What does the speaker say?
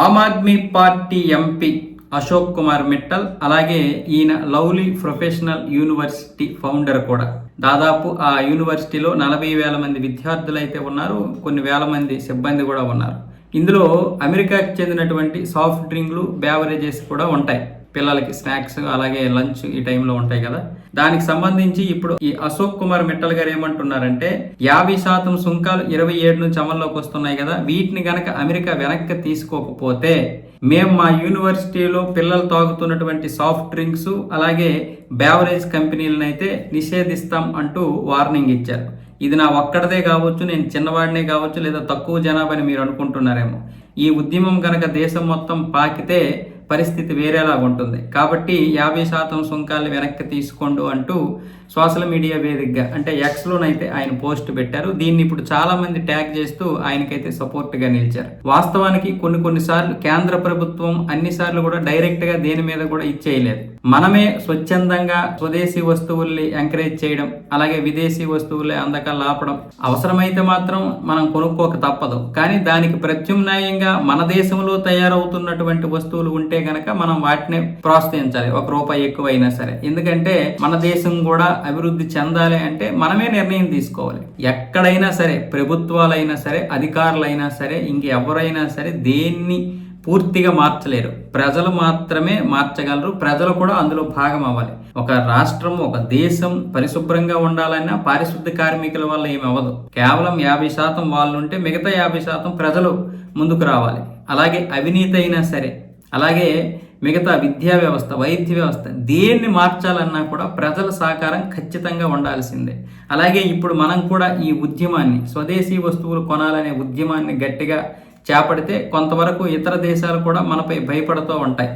ఆమ్ Aadmi party MP Ashok Kumar Mittal అలాగే ఈయన lovely professional university founder కూడా. దాదాపు ఆ యూనివర్సిటీలో నలభై వేల మంది విద్యార్థులు అయితే ఉన్నారు కొన్ని వేల మంది సిబ్బంది కూడా ఉన్నారు. ఇందులో అమెరికాకి చెందినటువంటి సాఫ్ట్ డ్రింక్లు బ్యావరేజెస్ కూడా ఉంటాయి. పిల్లలకి స్నాక్స్ అలాగే లంచ్ ఈ టైంలో ఉంటాయి కదా. దానికి సంబంధించి ఇప్పుడు ఈ అశోక్ కుమార్ మిట్టల్ గారు ఏమంటున్నారంటే యాభై శాతం సుంకాలు ఇరవై ఏడు నుంచి అమల్లోకి వస్తున్నాయి కదా వీటిని గనక అమెరికా వెనక్కి తీసుకోకపోతే మేము మా యూనివర్సిటీలో పిల్లలు తాగుతున్నటువంటి సాఫ్ట్ డ్రింక్స్ అలాగే బ్యావరేజ్ కంపెనీలను అయితే నిషేధిస్తాం అంటూ వార్నింగ్ ఇచ్చారు. ఇది నా ఒక్కడదే కావచ్చు నేను చిన్నవాడినే కావచ్చు లేదా తక్కువ జనాభాని మీరు అనుకుంటున్నారేమో. ఈ ఉద్యమం కనుక దేశం మొత్తం పాకితే పరిస్థితి వేరేలా ఉంటుంది. కాబట్టి యాభై శాతం సుంకాలు వెనక్కి తీసుకోండు అంటూ సోషల్ మీడియా వేదికగా అంటే ఎక్స్లోనైతే ఆయన పోస్ట్ పెట్టారు. దీన్ని ఇప్పుడు చాలా మంది ట్యాగ్ చేస్తూ ఆయనకైతే సపోర్ట్గా నిలిచారు. వాస్తవానికి కొన్ని కొన్నిసార్లు కేంద్ర ప్రభుత్వం అన్ని సార్లు కూడా డైరెక్ట్గా దేని మీద కూడా ఇచ్చేయలేదు. మనమే స్వచ్ఛందంగా స్వదేశీ వస్తువుల్ని ఎంకరేజ్ చేయడం అలాగే విదేశీ వస్తువులే అందక లాపడం అవసరమైతే మాత్రం మనం కొనుక్కోక తప్పదు. కానీ దానికి ప్రత్యామ్నాయంగా మన దేశంలో తయారవుతున్నటువంటి వస్తువులు ఉంటే ఉంటే గనక మనం వాటిని ప్రోత్సహించాలి. ఒక రూపాయి ఎక్కువైనా సరే. ఎందుకంటే మన దేశం కూడా అభివృద్ధి చెందాలి అంటే మనమే నిర్ణయం తీసుకోవాలి. ఎక్కడైనా సరే ప్రభుత్వాలైనా సరే అధికారులైనా సరే ఇంకెవరైనా సరే దేన్ని పూర్తిగా మార్చలేరు. ప్రజలు మాత్రమే మార్చగలరు. ప్రజలు కూడా అందులో భాగం అవ్వాలి. ఒక రాష్ట్రం ఒక దేశం పరిశుభ్రంగా ఉండాలన్నా పారిశుద్ధ కార్మికుల వల్ల ఏమి అవ్వదు. కేవలం యాభై శాతం వాళ్ళు ఉంటే మిగతా యాభై శాతం ప్రజలు ముందుకు రావాలి. అలాగే అవినీతి అయినా సరే అలాగే మిగతా విద్యా వ్యవస్థ వైద్య వ్యవస్థ దేన్ని మార్చాలన్నా కూడా ప్రజల సహకారం ఖచ్చితంగా ఉండాల్సిందే. అలాగే ఇప్పుడు మనం కూడా ఈ ఉద్యమాన్ని స్వదేశీ వస్తువులు కొనాలనే ఉద్యమాన్ని గట్టిగా చేపడితే కొంతవరకు ఇతర దేశాలు కూడా మనపై భయపడుతూ ఉంటాయి.